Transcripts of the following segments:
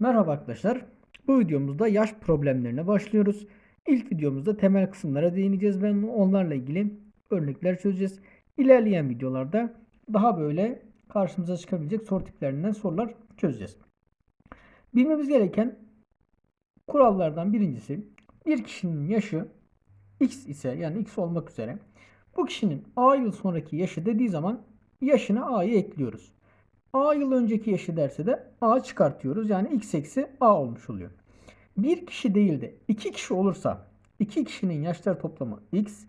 Merhaba arkadaşlar. Bu videomuzda yaş problemlerine başlıyoruz. İlk videomuzda temel kısımlara değineceğiz ve onlarla ilgili örnekler çözeceğiz. İlerleyen videolarda daha böyle karşımıza çıkabilecek soru tiplerinden sorular çözeceğiz. Bilmemiz gereken kurallardan birincisi bir kişinin yaşı x ise yani x olmak üzere bu kişinin a yıl sonraki yaşı dediği zaman yaşına a'yı ekliyoruz. A yıl önceki yaşı derse de A çıkartıyoruz. Yani x eksi A olmuş oluyor. Bir kişi değil de iki kişi olursa iki kişinin yaşlar toplamı x.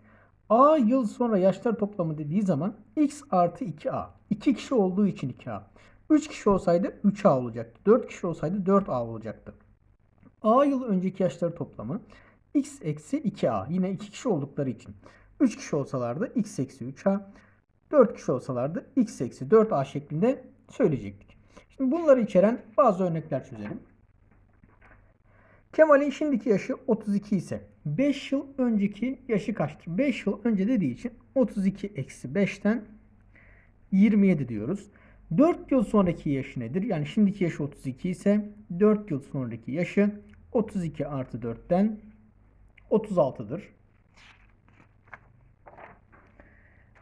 A yıl sonra yaşlar toplamı dediği zaman x artı 2A. İki kişi olduğu için 2A. 3 kişi olsaydı 3A olacaktı. 4 kişi olsaydı 4A olacaktı. A yıl önceki yaşlar toplamı x eksi 2A. Yine iki kişi oldukları için. 3 kişi olsalardı x eksi 3A. 4 kişi olsalardı x eksi 4A şeklinde söyleyecektik. Şimdi bunları içeren bazı örnekler çözelim. Kemal'in şimdiki yaşı 32 ise 5 yıl önceki yaşı kaçtır? 5 yıl önce dediği için 32 eksi 5'ten 27 diyoruz. 4 yıl sonraki yaşı nedir? Yani şimdiki yaşı 32 ise 4 yıl sonraki yaşı 32 artı 4'ten 36'dır.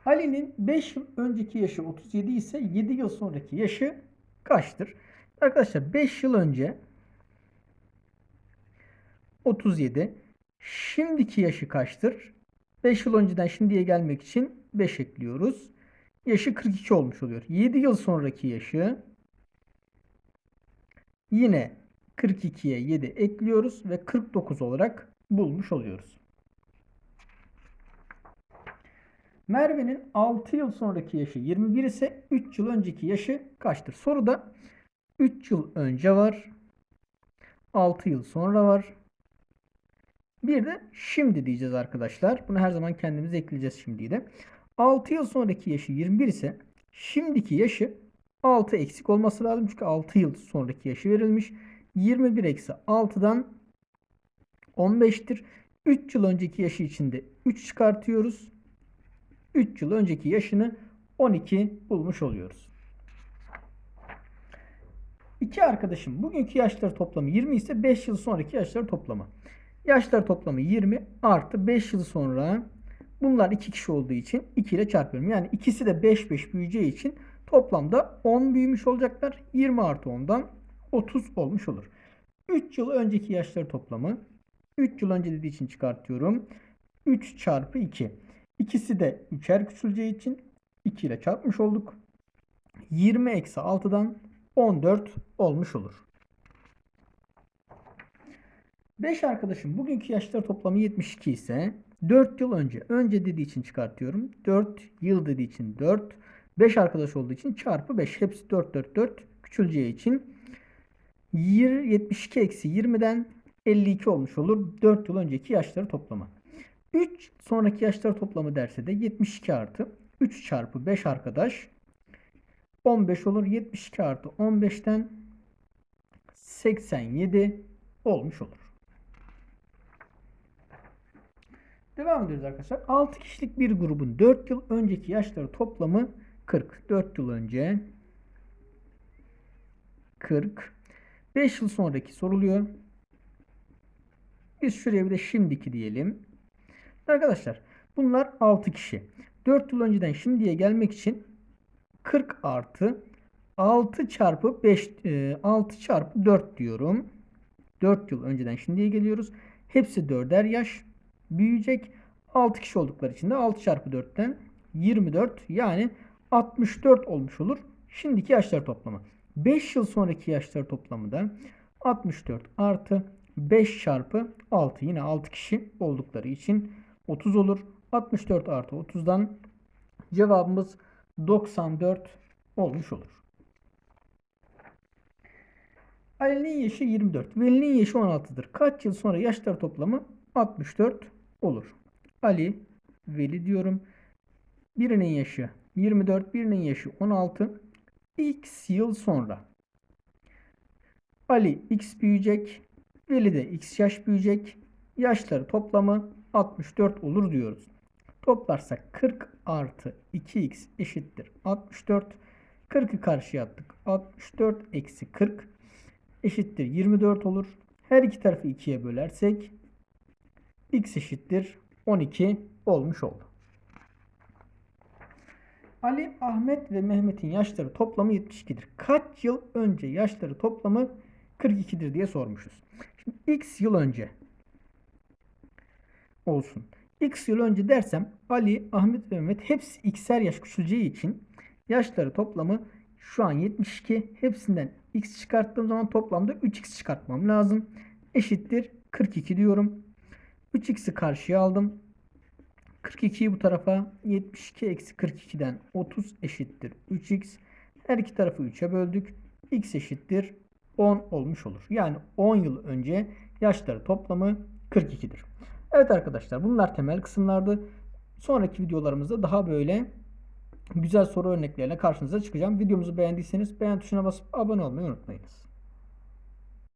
Ali'nin 5 yıl önceki yaşı 37 ise 7 yıl sonraki yaşı kaçtır? Arkadaşlar 5 yıl önce 37. Şimdiki yaşı kaçtır? 5 yıl önceden şimdiye gelmek için 5 ekliyoruz. Yaşı 42 olmuş oluyor. 7 yıl sonraki yaşı yine 42'ye 7 ekliyoruz ve 49 olarak bulmuş oluyoruz. Merve'nin 6 yıl sonraki yaşı 21 ise 3 yıl önceki yaşı kaçtır? Soruda 3 yıl önce var. 6 yıl sonra var. Bir de şimdi diyeceğiz arkadaşlar. Bunu her zaman kendimiz ekleyeceğiz şimdiyi de. 6 yıl sonraki yaşı 21 ise şimdiki yaşı 6 eksik olması lazım. Çünkü 6 yıl sonraki yaşı verilmiş. 21 eksi 6'dan 15'tir. 3 yıl önceki yaşı içinde 3 çıkartıyoruz. 3 yıl önceki yaşını 12 bulmuş oluyoruz. İki arkadaşım bugünkü yaşları toplamı 20 ise 5 yıl sonraki yaşları toplamı. Yaşlar toplamı 20 artı 5 yıl sonra bunlar 2 kişi olduğu için 2 ile çarpıyorum. Yani ikisi de 5 5 büyüyeceği için toplamda 10 büyümüş olacaklar. 20 artı 10'dan 30 olmuş olur. 3 yıl önceki yaşları toplamı 3 yıl önce dediği için çıkartıyorum. 3 çarpı 2. İkisi de 3'er küçüleceği için 2 ile çarpmış olduk. 20 eksi 6'dan 14 olmuş olur. 5 arkadaşım bugünkü yaşları toplamı 72 ise 4 yıl önce önce dediği için çıkartıyorum. 4 yıl dediği için 4. 5 arkadaş olduğu için çarpı 5. Hepsi 4 4 4 küçüleceği için 72 eksi 20'den 52 olmuş olur. 4 yıl önceki yaşları toplamı. 3 sonraki yaşlar toplamı derse de 72 artı 3 çarpı 5 arkadaş 15 olur. 72 artı 15'ten 87 olmuş olur. Devam ediyoruz arkadaşlar. 6 kişilik bir grubun 4 yıl önceki yaşları toplamı 40. 4 yıl önce 40. 5 yıl sonraki soruluyor. Biz şuraya bir de şimdiki diyelim. Arkadaşlar bunlar 6 kişi. 4 yıl önceden şimdiye gelmek için 40 artı 6 çarpı 5 6 çarpı 4 diyorum. 4 yıl önceden şimdiye geliyoruz. Hepsi 4'er yaş büyüyecek. 6 kişi oldukları için de 6 çarpı 4'ten 24 yani 64 olmuş olur. Şimdiki yaşlar toplamı. 5 yıl sonraki yaşlar toplamı da 64 artı 5 çarpı 6 yine 6 kişi oldukları için 30 olur. 64 artı 30'dan cevabımız 94 olmuş olur. Ali'nin yaşı 24. Veli'nin yaşı 16'dır. Kaç yıl sonra yaşlar toplamı 64 olur. Ali, Veli diyorum. Birinin yaşı 24, birinin yaşı 16. X yıl sonra. Ali X büyüyecek. Veli de X yaş büyüyecek. Yaşları toplamı 64 olur diyoruz. Toplarsak 40 artı 2x eşittir 64. 40'ı karşıya attık. 64 eksi 40. eşittir 24 olur. Her iki tarafı 2'ye bölersek x eşittir 12 olmuş oldu. Ali, Ahmet ve Mehmet'in yaşları toplamı 72'dir. Kaç yıl önce yaşları toplamı 42'dir diye sormuşuz. Şimdi x yıl önce olsun. X yıl önce dersem Ali, Ahmet ve Mehmet hepsi x'er yaş küçüleceği için yaşları toplamı şu an 72. Hepsinden x çıkarttığım zaman toplamda 3x çıkartmam lazım. Eşittir 42 diyorum. 3x'i karşıya aldım. 42'yi bu tarafa 72 eksi 42'den 30 eşittir 3x. Her iki tarafı 3'e böldük. x eşittir 10 olmuş olur. Yani 10 yıl önce yaşları toplamı 42'dir. Evet arkadaşlar bunlar temel kısımlardı. Sonraki videolarımızda daha böyle güzel soru örnekleriyle karşınıza çıkacağım. Videomuzu beğendiyseniz beğen tuşuna basıp abone olmayı unutmayınız.